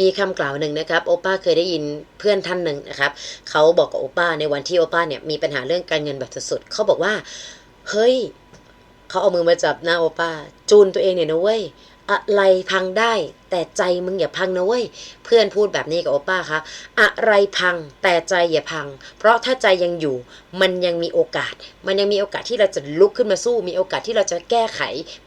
มีคำกล่าวหนึ่งนะครับโอป้าเคยได้ยินเพื่อนท่านหนึ่งนะครับเขาบอกกับโอป้าในวันที่โอป้าเนี่ยมีปัญหาเรื่องการเงินแบบสุดๆเขาบอกว่าเฮ้ยเขาเอามือมาจับหน้าโอป้าจูนตัวเองเนี่ยนะเว้ย อะไรพังได้ แต่ใจมึงอย่าพังนะเว้ยเพื่อนพูดแบบนี้กับโอป้าครับอะไรพังแต่ใจอย่าพัง เพราะถ้าใจยังอยู่ มันยังมีโอกาส มันยังมีโอกาสที่เราจะลุกขึ้นมาสู้ มีโอกาสที่เราจะแก้ไข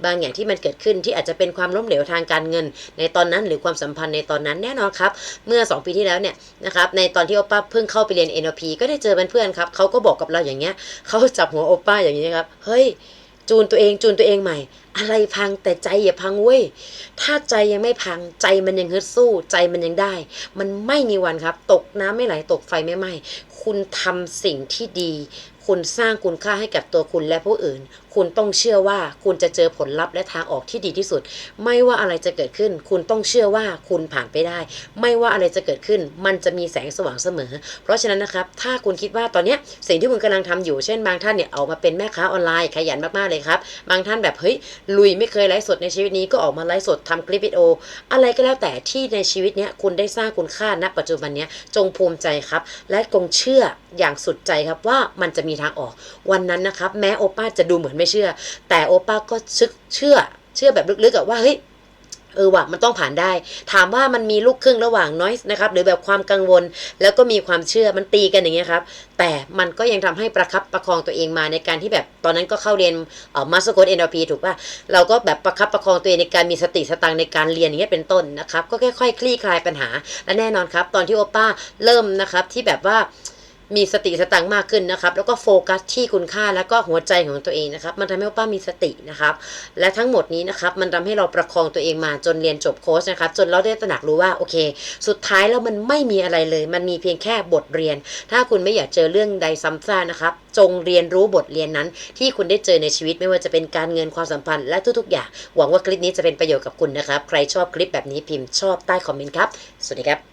บางอย่างที่มันเกิดขึ้นที่อาจจะเป็นความล้มเหลวทางการเงิน ในตอนนั้นหรือความสัมพันธ์ในตอนนั้นแน่นอนครับ เมื่อ 2 ปีที่แล้วเนี่ยนะครับในตอนที่โอป้าเพิ่งเข้าไปเรียน NLP ก็ได้เจอเพื่อนๆครับเขาก็บอกกับเราอย่างเงี้ยเขาจับหัวโอป้าอย่างนี้ครับเฮ้ยจูนตัวเองจูนตัวเองใหม่อะไรพังแต่ใจอย่าพังเว้ย ถ้าใจยังไม่พังใจมันยังฮึดสู้ ใจมันยังได้ มันไม่มีวันครับ ตกน้ำไม่ไหลตกไฟไม่ไหม้คุณทำสิ่งที่ดี คุณสร้างคุณค่าให้กับตัวคุณและผู้อื่น คุณต้องเชื่อว่าคุณจะเจอผลลัพธ์และทางออกที่ดีที่สุด ไม่ว่าอะไรจะเกิดขึ้น คุณต้องเชื่อว่าคุณผ่านไปได้ ไม่ว่าอะไรจะเกิดขึ้น มันจะมีแสงสว่างเสมอ เพราะฉะนั้นนะครับ ถ้าคุณคิดว่าตอนนี้สิ่งที่คุณกำลังทำอยู่ เช่นบางท่านเนี่ยออกมาเป็นแม่ค้าออนไลน์ขยันมากๆเลยครับ บางท่านแบบเฮ้ยลุยไม่เคยไลฟ์สดในชีวิตนี้ก็ออกมาไลฟ์สดทำคลิปวิดีโอ อะไรก็แล้วแต่ที่ในชีวิตเนี้ยคุณได้สร้างคุณค่าณปัจจุบันเนี้ยจงภูมิใจครับ และจงเชื่ออย่างสุดใจครับว่ามันจะมีทางออกวันนั้นนะครับ แม้โอป้าจะดูเหมือนไม่เชื่อ แต่โอป้าก็ชึกเชื่อ เชื่อแบบลึกๆอะว่าเฮ้ย เออว่ะมันต้องผ่านได้ ถามว่ามันมีลูกครึ่งระหว่างน้อยนะครับ หรือแบบความกังวล แล้วก็มีความเชื่อมันตีกันอย่างเงี้ยครับ แต่มันก็ยังทำให้ประคับประคองตัวเองมาในการที่แบบตอนนั้นก็เข้าเรียนเอ่อมาสโกตเอ็นพีถูกป่ะเราก็แบบประคับประคองตัวเองในการมีสติสตังในการเรียนอย่างเงี้ยเป็นต้นนะครับ ก็ค่อยๆคลี่คลายปัญหาและแน่นอนครับ ตอนที่โอป้าเริ่มนะครับที่แบบว่า มีสติสตังค์มากขึ้นนะครับ แล้วก็โฟกัสที่คุณค่าแล้วก็หัวใจของตัวเองนะครับ มันทำให้ป้ามีสตินะครับ และทั้งหมดนี้นะครับมันทำให้เราประคองตัวเองมาจนเรียนจบโค้ชนะครับจนเราได้ตระหนักรู้ว่าโอเค สุดท้ายแล้วมันไม่มีอะไรเลย มันมีเพียงแค่บทเรียน ถ้าคุณไม่อยากเจอเรื่องใดซ้ำซากนะครับ จงเรียนรู้บทเรียนนั้น ที่คุณได้เจอในชีวิตไม่ว่าจะเป็นการเงินความสัมพันธ์และทุกๆอย่างหวังว่าคลิปนี้จะเป็นประโยชน์กับคุณนะครับ ใครชอบคลิปแบบนี้พิมพ์ชอบใต้คอมเมนต์ครับ สวัสดีครับ